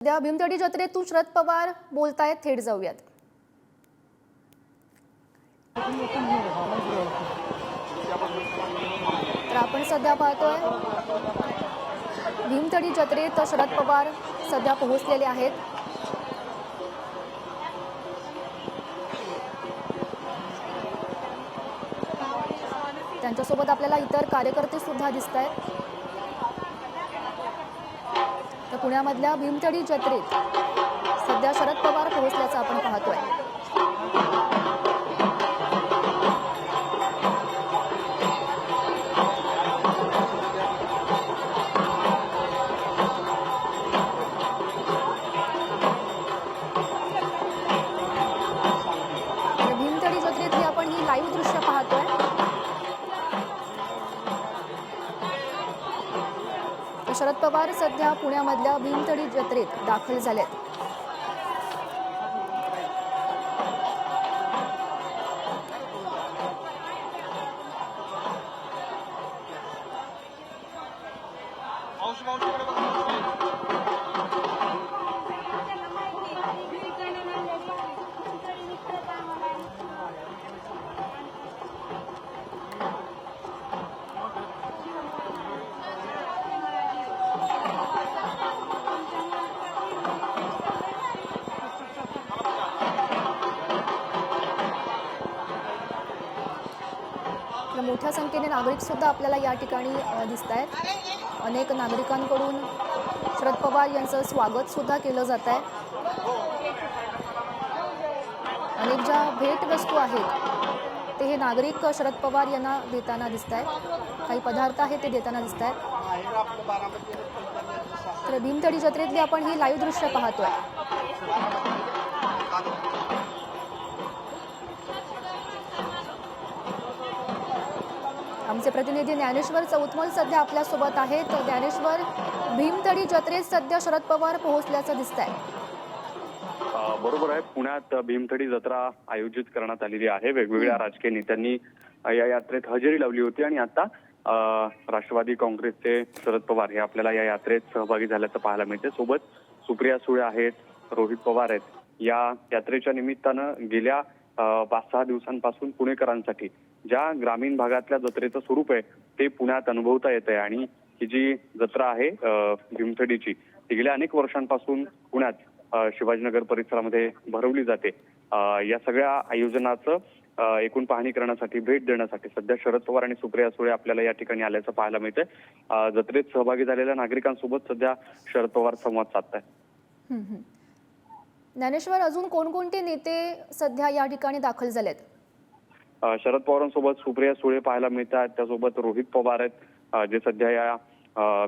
सध्या भीमतडी जत्रेतून शरद पवार बोलतायत थेट जाऊयात. तर आपण सध्या पाहतोय भीमतडी जत्रेत शरद पवार सध्या पोहोचलेले आहेत. त्यांच्यासोबत आपल्याला इतर कार्यकर्ते सुद्धा दिसत आहेत तर पुण्यामधल्या भीमतडी जत्रेत सध्या शरद पवार पोहोचल्याचं आपण पाहतोय. तर शरद पवार सध्या पुण्यामधल्या भीमतडी जत्रेत दाखल झालेत. तर मोठ्या संख्येने नागरिक सुद्धा आपल्याला या ठिकाणी दिसत आहेत. अनेक नागरिकांकडून शरद पवार यांचं स्वागत सुद्धा केलं जात आहे. अनेक ज्या भेटवस्तू आहेत ते हे नागरिक शरद पवार यांना देताना दिसत आहेत. काही पदार्थ आहेत ते देताना दिसत आहेत. तर भीमतडी जत्रेतली आपण ही लाईव्ह दृश्य पाहतोय. आमचे प्रतिनिधी ज्ञानेश्वर चौतमल सध्या आपल्यासोबत आहेत. ज्ञानेश्वर भीमतडी जत्रेत सध्या शरद पवार पोहोचल्याचं दिसत आहे बरोबर आहे. पुण्यात भीमथडी जत्रा आयोजित करण्यात आलेली आहे. वेगवेगळ्या राजकीय नेत्यांनी या यात्रेत हजेरी लावली होती आणि आता राष्ट्रवादी काँग्रेसचे शरद पवार हे आपल्याला या यात्रेत सहभागी झाल्याचं पाहायला मिळते सोबत सुप्रिया सुळे आहेत रोहित पवार आहेत. या यात्रेच्या निमित्तानं गेल्या पाच सहा दिवसांपासून पुणेकरांसाठी ज्या ग्रामीण भागातल्या जत्रेचं स्वरूप आहे ते पुण्यात अनुभवता येत आहे आणि ही जी जत्रा आहे भीमथडीची ती गेल्या अनेक वर्षांपासून पुण्यात शिवाजीनगर परिसरामध्ये भरवली जाते. या सगळ्या आयोजनाचं एकूण पाहणी करण्यासाठी भेट देण्यासाठी सध्या शरद पवार आणि सुप्रिया सुळे आपल्याला या ठिकाणी आल्याचं पाहायला मिळतंय. जत्रेत सहभागी झालेल्या नागरिकांसोबत सध्या शरद पवार संवाद साधताय. ज्ञानेश्वर अजून कोणकोणते नेते सध्या या ठिकाणी दाखल झालेत? शरद पवारांसोबत सुप्रिया सुळे पाहायला मिळतात. त्यासोबत रोहित पवार आहेत जे सध्या या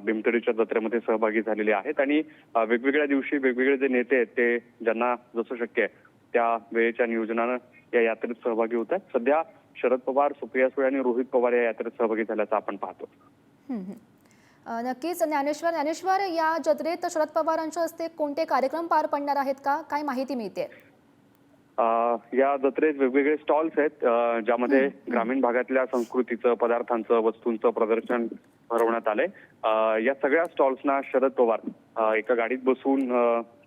भीमतडीच्या जत्रेमध्ये सहभागी झालेले आहेत. आणि वेगवेगळ्या दिवशी वेगवेगळे जे नेते आहेत ते ज्यांना जसं शक्य आहे त्या वेळेच्या नियोजनानं या यात्रेत सहभागी होत आहेत. सध्या शरद पवार सुप्रिया सुळे आणि रोहित पवार या यात्रेत सहभागी झाल्याचं आपण पाहतो. नक्कीच ज्ञानेश्वर ज्ञानेश्वर या जत्रेत शरद पवारांच्या हस्ते कोणते कार्यक्रम पार पडणार आहेत का? काय माहिती मिळते? या जत्रेत वेगवेगळे स्टॉल्स आहेत ज्यामध्ये ग्रामीण भागातल्या संस्कृतीचं पदार्थांचं वस्तूंचं प्रदर्शन भरवण्यात आलंय. या सगळ्या स्टॉल्सना शरद पवार एका गाडीत बसून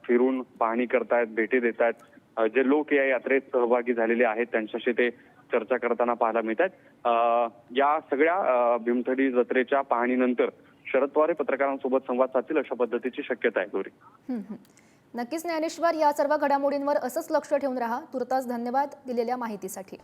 फिरून पाहणी करतायत भेटी देत आहेत जे लोक या यात्रेत सहभागी झालेले आहेत त्यांच्याशी ते चर्चा करताना पाहायला मिळत आहेत या सगळ्या भीमथडी जत्रेच्या पाहणीनंतर शरद पवार हे पत्रकारांसोबत संवाद साधतील अशा पद्धतीची शक्यता आहे गौरी. नक्कीच ज्ञानेश्वर या सर्व घडामोडींवर असंच लक्ष ठेवून राहा. तुर्तास धन्यवाद दिलेल्या माहितीसाठी.